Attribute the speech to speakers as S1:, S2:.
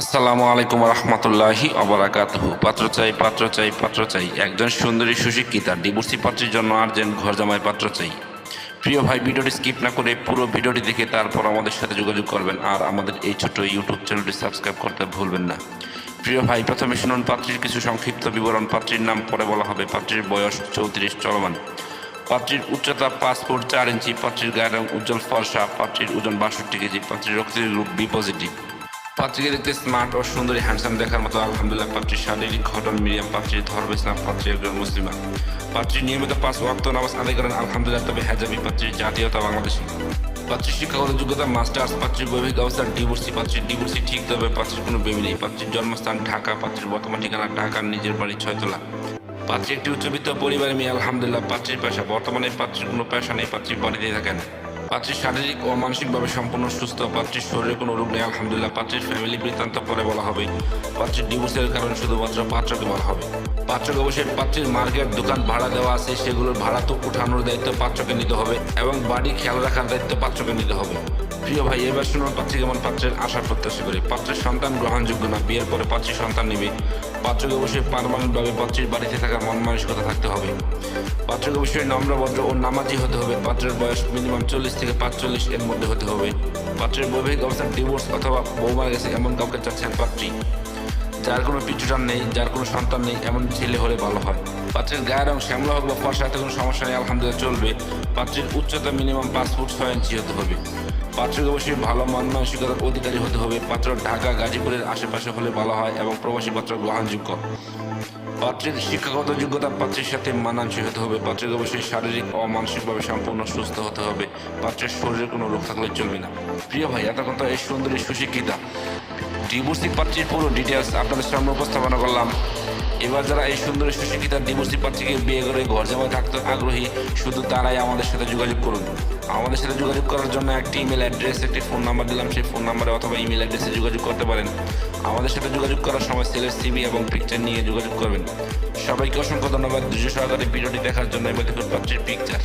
S1: আসসালামু আলাইকুম রহমতুল্লাহি অবরাকাতহ পাত্র চাই পাত্র চাই পাত্র চাই। একজন সুন্দরী সুশিক্ষিতা ডিভোর্সি পাত্রীর জন্য আর্জেন্ট ঘর জামাই পাত্র চাই। প্রিয় ভাই, ভিডিওটি স্কিপ না করে পুরো ভিডিওটি দেখে তারপর আমাদের সাথে যোগাযোগ করবেন আর আমাদের এই ছোট্ট ইউটিউব চ্যানেলটি সাবস্ক্রাইব করতে ভুলবেন না। প্রিয় ভাই, প্রথমে শুনুন পাত্রীর কিছু সংক্ষিপ্ত বিবরণ। পাত্রীর নাম পরে বলা হবে। পাত্রীর বয়স চৌত্রিশ, চলমান। পাত্রীর উচ্চতা পাঁচ ফুট চার ইঞ্চি, পাত্রীর গায়ের রং উজ্জ্বল ফর্সা, পাত্রীর ওজন বাষট্টি কেজি, পাত্রীর রক্তের গ্রুপ বি পজিটিভ। পাত্রীকে দেখতে স্মার্ট ও সুন্দরী হ্যান্ডসাম দেখার মতো আলহামদুলিল্লাহ পাত্রীর শারীরিক ঘটন, মিডিয়াম পাত্রীর ধর্ম ইসলাম পাত্রী, একজন মুসলিমা। পাত্রী নিয়মিত পাঁচ ওয়াক্ত নামাজ আদায় করেন, আলহামদুলিল্লাহ, তবে হেজাবি পাত্রীর জাতীয়তা বাংলাদেশি। পাত্রীর শিক্ষাগত যোগ্যতা, মাস্টার্স পাত্রীর বৈবাহিক অবস্থা ডিভোর্সি পাত্রীর ডিভোর্সি ঠিক, তবে পাত্রীর কোনো বেবি নেই। পাত্রীর জন্মস্থান ঢাকা, পাত্রীর বর্তমান ঠিকানা ঢাকার নিজের বাড়ি ছয়তলা। পাত্রী একটি উচ্চবিত্ত পরিবারের মেয়ে, আলহামদুলিল্লাহ, পাত্রীর পেশা। বর্তমানে পাত্রীর কোনো পেশা নেই, পাত্রীর বাড়িতেই থাকেন। পাত্রীর শারীরিক ও মানসিকভাবে সম্পূর্ণ সুস্থ, পাত্রীর শরীরে কোনো রোগ নেই, আলহামদুলিল্লাহ। পাত্রীর ফ্যামিলি বৃত্তান্ত পরে বলা হবে, পাত্রীর ডিভোর্সের কারণে শুধুমাত্র পাত্রকে বলা হবে। পাত্রকে অবশ্যই পাত্রীর মার্কেট, দোকান, ভাড়া দেওয়া আছে, সেগুলোর ভাড়া তো উঠানোর দায়িত্ব পাত্রকে নিতে হবে এবং বাড়ি খেয়াল রাখার দায়িত্ব পাত্রকে নিতে হবে। প্রিয় ভাই, এবার শুনুন পাত্রী কেমন পাত্রের আশা প্রত্যাশা করি। পাত্রের সন্তান গ্রহণযোগ্য না, বিয়ের পরে পাত্রী সন্তান নেবে। পাত্রকে অবশ্যই পারমানেন্টভাবে পাত্রীর বাড়িতে থাকার মন মানসিকতা থাকতে হবে। পাত্রকে অবশ্যই নম্রভদ্র ও নামাজি হতে হবে। পাত্রের বয়স মিনিমাম চল্লিশ থেকে পাঁচচল্লিশ এর মধ্যে হতে হবে। পাত্রের বৈবাহিক অবস্থান ডিভোর্স অথবা বউ মারা গেছে এমন কাউকে চাচ্ছেন পাত্রী। যার কোনো পিছুটান নেই, যার কোনো সন্তান নেই, এমন ছেলে হলে ভালো হয়। পাত্রের গায়ের রং শ্যামলা হোক বা ফর্সা, এতে কোনো সমস্যা নেই, আলহামদুলিল্লাহ চলবে। পাত্রের উচ্চতা মিনিমাম পাঁচ ফুট ছয় ইঞ্চি হতে হবে। পাত্রকে অবশ্যই ভালো মান মানসিকতার অধিকারী হতে হবে। পাত্র ঢাকা, গাজীপুরের আশেপাশে হলে ভালো হয় এবং প্রবাসী পাত্র গ্রহণযোগ্য। পাত্রের শিক্ষাগত যোগ্যতা পাত্রের সাথে মানানসই হতে হবে। পাত্রের অবশ্যই শারীরিক ও মানসিকভাবে সম্পূর্ণ সুস্থ হতে হবে। পাত্রের শরীরে কোনো রোগ থাকলে চলবে না। প্রিয় ভাই এত কথা এই সুন্দরী সুশিক্ষিতা। ডিভোর্সি পাত্রের পুরো ডিটেলস আপনাদের সামনে উপস্থাপনা করলাম। এবার যারা এই সুন্দর সুশিক্ষিতা দিবসী পাত্রীকে বিয়ে করে ঘর জমা থাকতে আগ্রহী, শুধু তারাই আমাদের সাথে যোগাযোগ করুন। আমাদের সাথে যোগাযোগ করার জন্য একটি ইমেল অ্যাড্রেস একটি ফোন নাম্বার দিলাম। সেই ফোন নাম্বারে অথবা ইমেল অ্যাড্রেসে যোগাযোগ করতে পারেন। আমাদের সাথে যোগাযোগ করার সময় সেলের সিবি এবং পিকচার নিয়ে যোগাযোগ করবেন। সবাইকে অসংখ্য ধন্যবাদ। দুশো সহকারে ভিডিওটি দেখার জন্য এবার দেখুন পাত্রীর পিকচার